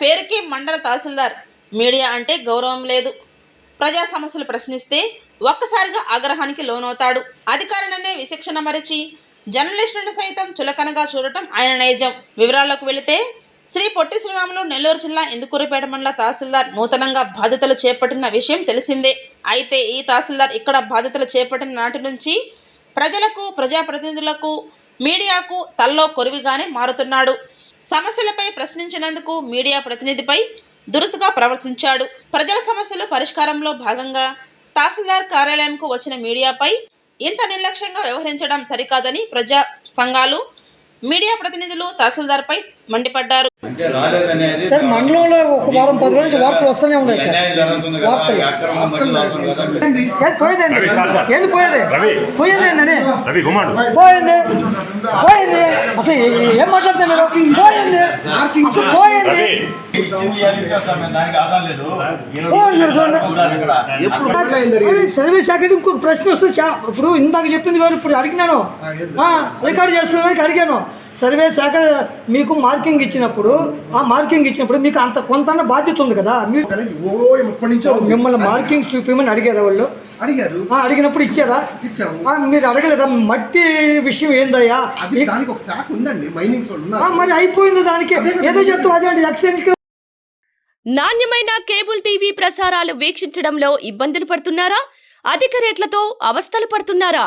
పేరుకి మండల తహసీల్దార్. మీడియా అంటే గౌరవం లేదు. ప్రజా సమస్యలు ప్రశ్నిస్తే ఒక్కసారిగా ఆగ్రహానికి లోనవుతాడు. అధికారులనే విశిక్షణ మరిచి జర్నలిస్టులను సైతం చులకనగా చూడటం ఆయన నైజం. వివరాల్లోకి వెళితే శ్రీ పొట్టి శ్రీరాములు నెల్లూరు జిల్లా ఇందుకూరుపేట మండల తహసీల్దార్ నూతనంగా బాధ్యతలు చేపట్టిన విషయం తెలిసిందే. అయితే ఈ తహసీల్దార్ ఇక్కడ బాధ్యతలు చేపట్టిన నాటి నుంచి ప్రజలకు ప్రజాప్రతినిధులకు మీడియాకు తల్లో కొరివిగానే మారుతున్నాడు. సమస్యలపై ప్రశ్నించినందుకు మీడియా ప్రతినిధిపై దురుసుగా ప్రవర్తించాడు. ప్రజల సమస్యలు పరిష్కారంలో భాగంగా తహసీల్దార్ కార్యాలయంకు వచ్చిన మీడియాపై ఇంత నిర్లక్ష్యంగా వ్యవహరించడం సరికాదని ప్రజా సంఘాలు మీడియా ప్రతినిధులు తహసీల్దార్పై మండిపడ్డారు. అంటే రాలేదనేది సార్ మండలంలో ఒక వారం పది రోజుల నుంచి వార్తలు వస్తూనే ఉన్నాయి సార్. వార్తలు. కదా ఏంది? పోయేది రవి. పోయేది? పోయింది పోయింది. అసలు ఏ- మాట్లాడుతున్నారు మీరు? పోయింది. అసలు పోయింది. సర్వీస్ సెక్రటరీ ఇంకొక ప్రశ్న వస్తే చా ఇప్పుడు ఇందాక చెప్పింది వేరు ఇప్పుడు అడిగినాను. ఆ, రికార్డ్ చేసుకునేదానికి అడిగాను. సర్వే శాఖ మీకు మార్కింగ్ ఇచ్చినప్పుడు ఆ మార్కింగ్ ఇచ్చినప్పుడు మీకు అంత కొంత బాధ్యత ఉంది కదా? మీరు. మిమ్మల్ని మార్కింగ్ చూపించమని అడిగారు వాళ్ళు అడిగారు. ఆ, అడిగినప్పుడు ఇచ్చారా? ఇచ్చాము. ఆ, మీరు అడగలేదా? మట్టి విషయం ఏందయ్యా? అది దానికి ఒక శాఖ ఉందండి మైనింగ్స్ మరి అయిపోయింది దానికి. ఏదో చెప్తావు అదే అండి ఎక్స్చేంజ్ నాణ్యమైన కేబుల్ టీవీ ప్రసారాలు వీక్షించడంలో ఇబ్బందులు పడుతున్నారా? అధిక రేట్లతో అవస్థలు పడుతున్నారా?